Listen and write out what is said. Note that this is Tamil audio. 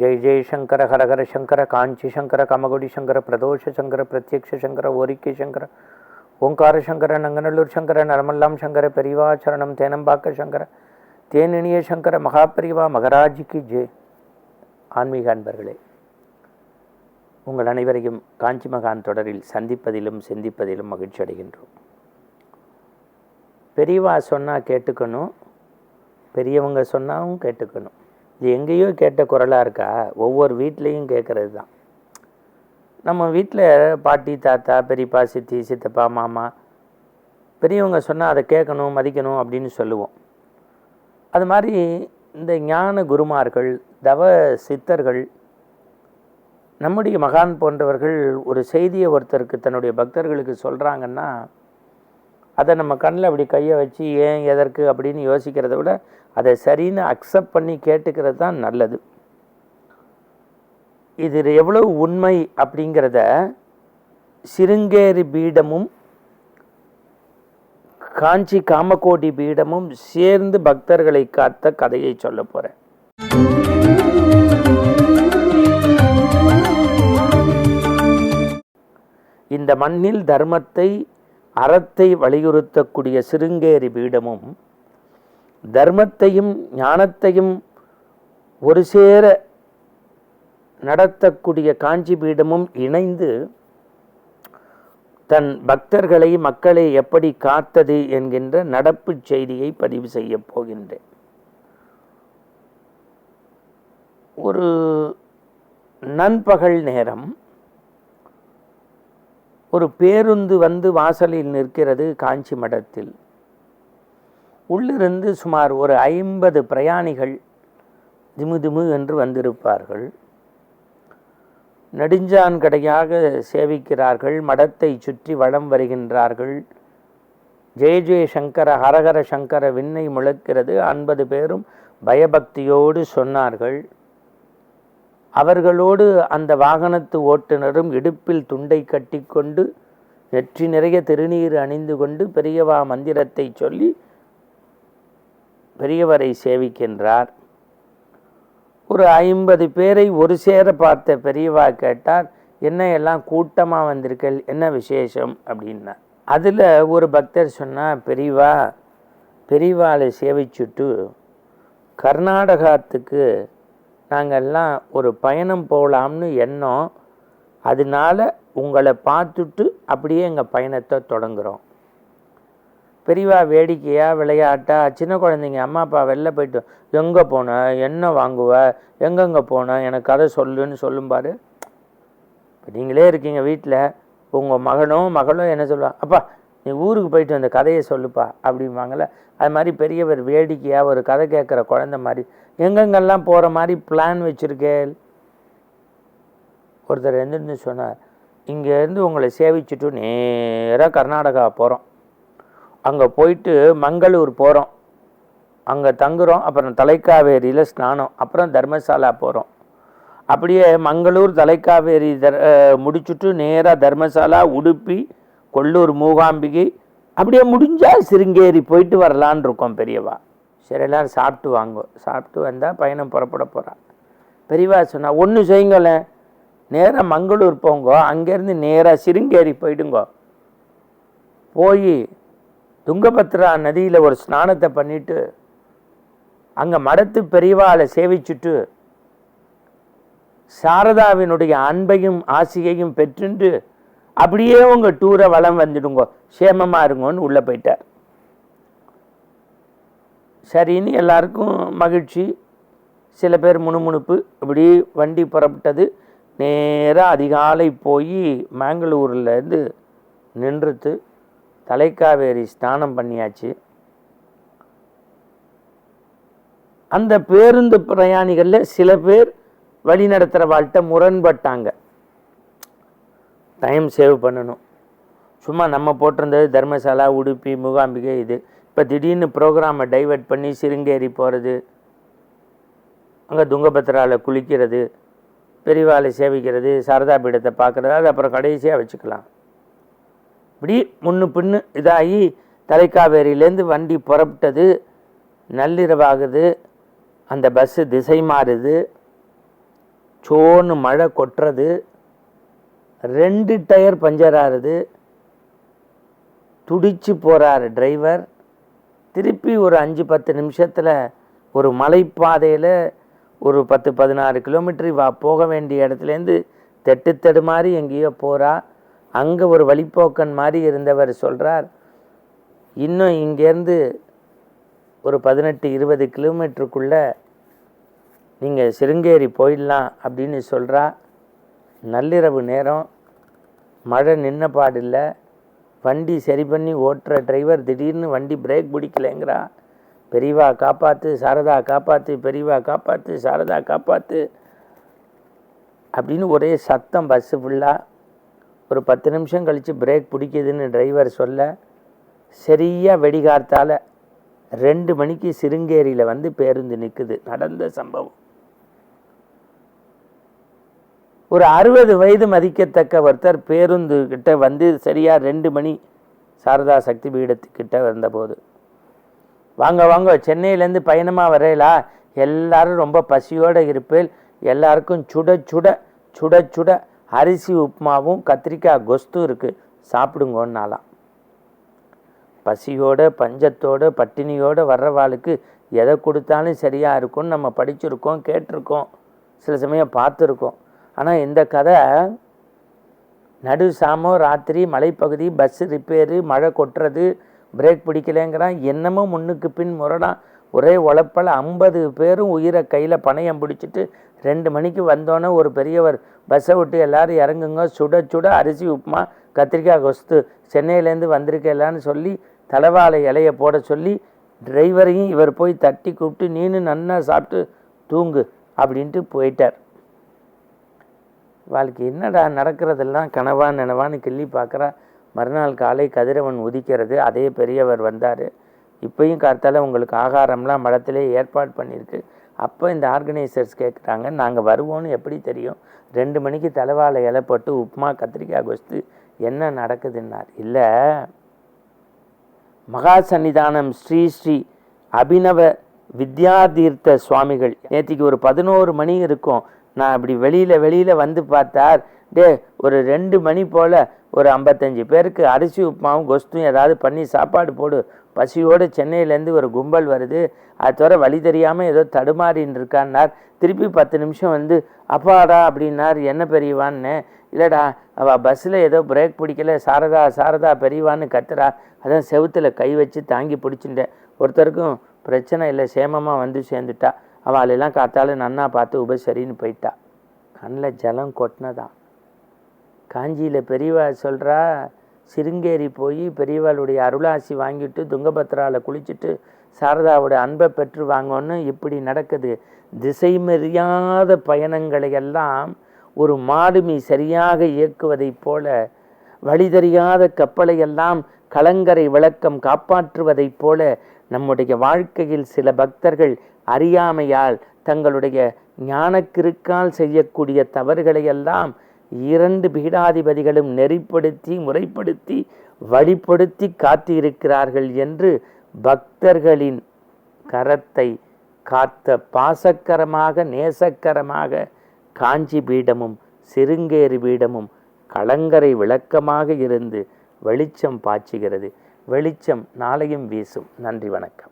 ஜெய் ஜெய் சங்கர ஹரஹர சங்கர காஞ்சி சங்கர கமகுடி சங்கர பிரதோஷ சங்கர பிரத்யக்ஷ சங்கர ஓரிக்கை சங்கர ஓங்கார சங்கர நங்கநல்லூர் சங்கர நரமல்லாம் சங்கர பெரிவாச்சரணம் தேனம்பாக்க சங்கர தேனினிய சங்கர மகாபெரிவா மகராஜிக்கு ஜெய். ஆன்மீக அன்பர்களே உங்கள் அனைவரையும் காஞ்சி மகான் தொடரில் சந்திப்பதிலும் சிந்திப்பதிலும் மகிழ்ச்சி அடைகின்றோம். பெரியவா சொன்னால் கேட்டுக்கணும் பெரியவங்க சொன்னாலும் கேட்டுக்கணும். இது எங்கேயோ கேட்ட குரலாக இருக்கா? ஒவ்வொரு வீட்லேயும் கேட்குறது தான் நம்ம வீட்டில் பாட்டி தாத்தா பெரியப்பா சித்தி சித்தப்பா மாமா பெரியவங்க சொன்னால் அதை கேட்கணும் மதிக்கணும் அப்படின்னு சொல்லுவோம். அது மாதிரி இந்த ஞான குருமார்கள் தவ சித்தர்கள் நம்முடைய மகான் போன்றவர்கள் ஒரு செய்தியை ஒருத்தருக்கு தன்னுடைய பக்தர்களுக்கு சொல்கிறாங்கன்னா அதை நம்ம கண்ணில் அப்படி கையை வச்சு ஏன் எதற்கு அப்படின்னு யோசிக்கிறத விட அதை சரின்னு அக்செப்ட் பண்ணி கேட்டுக்கிறது தான் நல்லது. இது எவ்வளவு உண்மை அப்படிங்கிறத சிருங்கேரி பீடமும் காஞ்சி காமகோடி பீடமும் சேர்ந்து பக்தர்களை காத்த கதையை சொல்ல போகிறேன் இந்த மண்ணில் தர்மத்தை அறத்தை வலியுறுத்தக்கூடிய சிருங்கேரி பீடமும் தர்மத்தையும் ஞானத்தையும் ஒரு சேர நடத்தக்கூடிய காஞ்சி பீடமும் இணைந்து தன் பக்தர்களை மக்களை எப்படி காத்தது என்கின்ற நடப்பு செய்தியை பதிவு செய்ய போகின்றேன். ஒரு நண்பகல் நேரம் ஒரு பேருந்து வந்து வாசலில் நிற்கிறது காஞ்சி மடத்தில். உள்ளிருந்து சுமார் ஒரு ஐம்பது பிரயாணிகள் திமு திமு என்று வந்திருப்பார்கள். நெடுஞ்சான்கடையாக சேவிக்கிறார்கள் மடத்தை சுற்றி வளம் வருகின்றார்கள். ஜெய ஜெய சங்கர ஹரஹர சங்கர விண்ணை முழக்கிறது. ஐம்பது பேரும் பயபக்தியோடு சொன்னார்கள். அவர்களோடு அந்த வாகனத்து ஓட்டுநரும் இடுப்பில் துண்டை கட்டிக்கொண்டு நெற்றி நிறைய திருநீர் அணிந்து கொண்டு பெரியவா மந்திரத்தை சொல்லி பெரியவரை சேவிக்கின்றார். ஒரு ஐம்பது பேரை ஒரு சேர பார்த்த பெரியவா கேட்டார் என்ன எல்லாம் கூட்டமாக வந்திருக்கல்? என்ன விசேஷம்? அப்படின்னா அதில் ஒரு பக்தர் சொன்னால் பெரியவா பெரியவாளை சேவிச்சுட்டு கர்நாடகாத்துக்கு நாங்கள்லாம் ஒரு பயணம் போகலாம்னு எண்ணம். அதனால உங்களை பார்த்துட்டு அப்படியே எங்கள் பயணத்தை தொடங்குகிறோம் பெரியவா வேடிக்கையாக விளையாட்டா சின்ன குழந்தைங்க அம்மா அப்பா வெளில போயிட்டு எங்கே போன? என்ன வாங்குவ? எங்கெங்கே போன? எனக்கு கதை சொல்லுன்னு சொல்லும்பாரு இப்போ நீங்களே இருக்கீங்க வீட்டில் உங்கள் மகனும் மகளும் என்ன சொல்லுவா? அப்பா நீ ஊருக்கு போயிட்டு அந்த கதையை சொல்லுப்பா அப்படிம்பாங்கள்ல அது மாதிரி பெரியவர் வேடிக்கையாக ஒரு கதை கேட்குற குழந்த மாதிரி எங்கெங்கெல்லாம் போகிற மாதிரி பிளான் வச்சுருக்கேள் ஒருத்தர் எழுந்திருந்து சொன்னார் இங்கேருந்து உங்களை சேவிச்சுட்டு நேராக கர்நாடகா போகிறோம் அங்கே போயிட்டு மங்களூர் போகிறோம் அங்கே தங்குறோம் அப்புறம் தலைக்காவேரியில் ஸ்நானம் அப்புறம் தர்மசாலா போகிறோம் அப்படியே மங்களூர் தலைக்காவேரி தர் முடிச்சுட்டு நேராக தர்மசாலா உடுப்பி கொள்ளூர் மூகாம்பிகை அப்படியே முடிஞ்சால் சிருங்கேரி போயிட்டு வரலான் இருக்கோம் பெரியவா. சரி எல்லோரும் சாப்பிட்டு வாங்கோ. சாப்பிட்டு வந்தால் பயணம் புறப்பட போகிறான் பெரியவா சொன்னால் ஒன்று செய்யுங்களேன் நேராக மங்களூர் போங்கோ. அங்கேருந்து நேராக சிருங்கேரி போயிடுங்கோ. போய் துங்கபத்ரா நதியில் ஒரு ஸ்நானத்தை பண்ணிவிட்டு அங்கே மடத்து பெரியவாளை சேவிச்சுட்டு சாரதாவினுடைய அன்பையும் ஆசையையும் பெற்றுண்டு அப்படியே உங்கள் டூரை வளம் வந்துடுங்கோ. சேமமாக இருங்கோன்னு உள்ளே போயிட்டார். சரின்னு எல்லாருக்கும் மகிழ்ச்சி. சில பேர் முணுமுணுப்பு. இப்படி வண்டி புறப்பட்டது. நேராக அதிகாலை போய் மேங்களூர்லேருந்து நின்றுத்து தலைக்காவேரி ஸ்நானம் பண்ணியாச்சு. அந்த பேருந்து பிரயாணிகளில் சில பேர் வழி நடத்துகிற வாழ்கிட்ட முரண்பட்டாங்க. டைம் சேவ் பண்ணணும். சும்மா நம்ம போட்டிருந்தது தர்மசாலா உடுப்பி மூகாம்பிகை இது. இப்போ திடீர்னு ப்ரோக்ராமை டைவெர்ட் பண்ணி சிருங்கேரி போகிறது அங்கே துங்கபத்ராவில் குளிக்கிறது பெரியவாளை சேவிக்கிறது சாரதா பீடத்தை பார்க்குறது அது அப்புறம் கடைசியாக வச்சுக்கலாம். இப்படி முன்னு பின்னு இதாகி தலைக்காவேரியிலேருந்து வண்டி புறப்பட்டது நள்ளிரவாகுது அந்த பஸ்ஸு திசை மாறுது சோன்னு மழை கொட்டுறது ரெண்டு டயர் பஞ்சர் ஆகுது. துடிச்சு போகிறாரு டிரைவர். திருப்பி ஒரு அஞ்சு பத்து நிமிஷத்தில் ஒரு மலைப்பாதையில் ஒரு பத்து பதினாறு கிலோமீட்டர் வா போக வேண்டிய இடத்துலேருந்து தெட்டு தடு மாதிரி எங்கேயோ போகிறா அங்கே ஒரு வழிப்போக்கன் மாதிரி இருந்தவர் சொல்கிறார் இன்னும் இங்கேருந்து ஒரு பதினெட்டு இருபது கிலோமீட்டருக்குள்ளே நீங்கள் சிருங்கேரி போயிடலாம் அப்படின்னு சொல்கிறா நள்ளிரவு நேரம் மழை நின்ன பாடில்லை. வண்டி சரி பண்ணி ஓட்டுற டிரைவர் திடீர்னு வண்டி பிரேக் பிடிக்கலைங்கிறா. பெரியவா காப்பாற்று சாரதா காப்பாற்று பெரியவா காப்பாற்று சாரதா காப்பாற்று அப்படின்னு ஒரே சத்தம் பஸ்ஸு ஃபுல்லாக ஒரு பத்து நிமிஷம் கழித்து பிரேக் பிடிக்குதுன்னு டிரைவர் சொல்ல சரியாக வெடிகார்த்தால் ரெண்டு மணிக்கு சிருங்கேரியில் வந்து பேருந்து நிற்குது நடந்த சம்பவம். ஒரு அறுபது வயது மதிக்கத்தக்க ஒருத்தர் பேருந்து கிட்ட வந்து சரியாக ரெண்டு மணி சாரதா சக்தி பீடத்துக்கிட்ட வந்தபோது வாங்க வாங்க சென்னையிலேருந்து பயணமாக வரையலா? எல்லாரும் ரொம்ப பசியோடு இருப்பேன் எல்லாருக்கும் சுட சுட சுட சுட அரிசி உப்புமாவும் கத்திரிக்காய் கொஸ்தும் இருக்குது சாப்பிடுங்கன்னாலாம் பசியோட பஞ்சத்தோடு பட்டினியோட வர்றவாளுக்கு எதை கொடுத்தாலும் சரியாக இருக்கும்னு நம்ம படிச்சிருக்கோம் கேட்டிருக்கோம் சில சமயம் பார்த்துருக்கோம். ஆனால் இந்த கதை நடு சாமம் ராத்திரி மலைப்பகுதி பஸ்ஸு ரிப்பேரு மழை கொட்டுறது பிரேக் பிடிக்கலைங்கிறான். என்னமோ முன்னுக்கு பின் முரடான். ஒரே உழப்பில் ஐம்பது பேரும் உயிரை கையில் பணையம் பிடிச்சிட்டு ரெண்டு மணிக்கு வந்தோன்னே ஒரு பெரியவர் பஸ்ஸை விட்டு எல்லாரும் இறங்குங்க சுட சுட அரிசி உப்புமா கத்திரிக்காய் கொஸ்து சென்னையிலேருந்து வந்திருக்கலான்னு சொல்லி தலைவாழை இலையை போட சொல்லி டிரைவரையும் இவர் போய் தட்டி கூப்பிட்டு நீனு நன்னா சாப்பிட்டு தூங்கு அப்படின்ட்டு போயிட்டார். வாழ்க்கை என்னடா நடக்கிறதெல்லாம் கனவா நினவான்னு கிள்ளி பார்க்குறா. மறுநாள் காலை கதிரவன் உதிக்கிறது அதே பெரியவர் வந்தார். இப்பையும் கார்த்தால உங்களுக்கு ஆகாரம்லாம் மடத்திலே ஏற்பாடு பண்ணியிருக்கு அப்போ இந்த ஆர்கனைசர்ஸ் கேட்குறாங்க நாங்கள் வருவோன்னு எப்படி தெரியும்? ரெண்டு மணிக்கு தலைவாழை இலை போட்டு உப்புமா கத்திரிக்காய் கொஸ்து என்ன நடக்குதுன்னார். இல்லை. மகா சன்னிதானம் ஸ்ரீ ஸ்ரீ அபினவ வித்யாதீர்த்த சுவாமிகள். நேற்றுக்கு ஒரு பதினோரு மணி இருக்கும். நான் அப்படி வெளியில் வெளியில் வந்து பார்த்தார் டே ஒரு ரெண்டு மணி போல் ஒரு ஐம்பத்தஞ்சு பேருக்கு அரிசி உப்புமாவும் கொஸ்தும் ஏதாவது பண்ணி சாப்பாடு போடு. பசியோடு சென்னையிலேருந்து ஒரு கும்பல் வருது. அது தவிர வழி தெரியாமல் ஏதோ தடுமாறின்னு இருக்கான்னார். திருப்பி பத்து நிமிஷம் வந்து அப்பாடா அப்படின்னார். என்ன பெரியவான்னு? இல்லைடா அவள் பஸ்ஸில் ஏதோ பிரேக் பிடிக்கல. சாரதா சாரதா பெரியவான்னு கத்துறா. அதான் செவுத்தில் கை வச்சு தாங்கி பிடிச்சிட்டேன். ஒருத்தருக்கும் பிரச்சனை இல்லை. சேமமாக வந்து சேர்ந்துட்டா. அவளெல்லாம் காத்தாலும் நன்னா பார்த்து உபசரின்னு போயிட்டா. கண்ணில் ஜலம் கொட்டினதான் காஞ்சியில் பெரியவா சொல்கிறா சிருங்கேரி போய் பெரியவாளுடைய அருளாசி வாங்கிட்டு துங்கபத்ராவில் குளிச்சுட்டு சாரதாவோட அன்பை பெற்று வாங்கன்னு இப்படி நடக்குது. திசை மறியாத பயணங்களை எல்லாம் ஒரு மாலுமி சரியாக இயக்குவதைப் போல வழி தெரியாத கப்பலை எல்லாம் கலங்கரை விளக்கம் காப்பாற்றுவதைப் போல நம்முடைய வாழ்க்கையில் சில பக்தர்கள் அறியாமையால் தங்களுடைய ஞானக்கிருக்கால் செய்யக்கூடிய தவறுகளை எல்லாம் இரண்டு பீடாதிபதிகளும் நெறிப்படுத்தி முறைப்படுத்தி வழிப்படுத்தி காத்திருக்கிறார்கள் என்று பக்தர்களின் கரத்தை காத்த பாசக்கரமாக நேசக்கரமாக காஞ்சி பீடமும் சிருங்கேரி பீடமும் கலங்கரை விளக்கமாக இருந்து வெளிச்சம் பாய்ச்சுகிறது. வெளிச்சம் நாளையும் வீசும். நன்றி வணக்கம்.